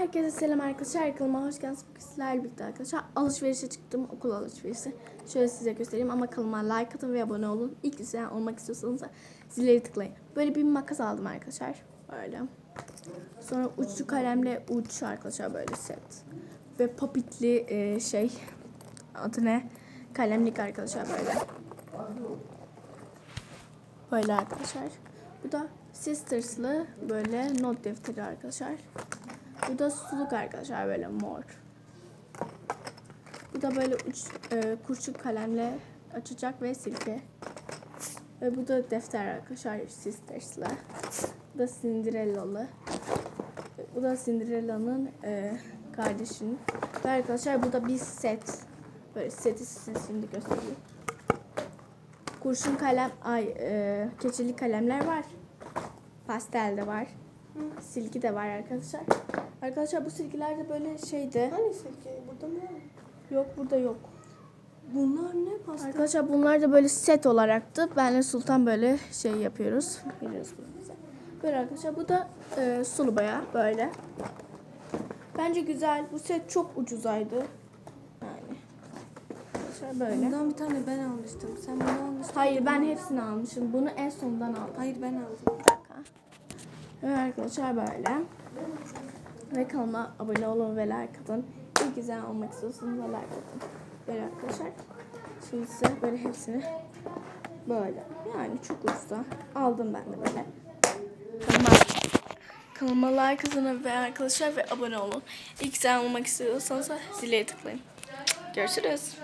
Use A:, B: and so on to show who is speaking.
A: Herkese selam arkadaşlar. Kanalıma hoş geldiniz. Bugün sizlerle birlikte arkadaşlar alışverişe çıktım. Okul alışverişi. Şöyle size göstereyim ama kanalıma like atın ve abone olun. İlk izleyen olmak istiyorsanız zilleri tıklayın. Böyle bir makas aldım arkadaşlar. Böyle. Sonra uçlu kalemle uç arkadaşlar böyle set. Ve popitli e, şey adı ne? Kalemlik arkadaşlar böyle. Böyle arkadaşlar. Bu da Sisters'lı böyle not defteri arkadaşlar. Bu da suluk arkadaşlar böyle mor. Bu da böyle uç e, kurşun kalemle açacak ve silke. Ve bu da defter arkadaşlar Sisters'lı. Bu da Cinderella'lı. Bu da Cinderella'nın e, kardeşinin. Ve arkadaşlar bu da bir set. Böyle seti size şimdi göstereyim. Kurşun kalem, ay e, keçeli kalemler var. Pastel de var. Silgi de var arkadaşlar. Arkadaşlar bu silgiler de böyle şeydi.
B: Hani silke? Burada mı?
A: Yok burada yok.
B: Bunlar ne pasta?
A: Arkadaşlar bunlar da böyle set olaraktı. Benle Sultan böyle şey yapıyoruz. Veriyoruz bunu bize. Böyle arkadaşlar bu da e, sulu bayağı böyle. Bence güzel. Bu set çok ucuzaydı. Yani. Arkadaşlar böyle.
B: Bundan bir tane ben almıştım. Sen bunu almıştın.
A: Hayır ben hepsini almışım. Bunu en sondan aldım.
B: Hayır ben aldım.
A: Bir dakika. Evet arkadaşlar böyle. Ve kanalıma abone olun ve like atın. İlk izleyen olmak istiyorsanız like atın. Böyle arkadaşlar. Şimdi size böyle hepsini böyle. Yani çok ucuza aldım ben de böyle. Kanalıma, kanalıma like atın ve arkadaşlar ve abone olun. İlk izleyen olmak istiyorsanız zile tıklayın. Görüşürüz.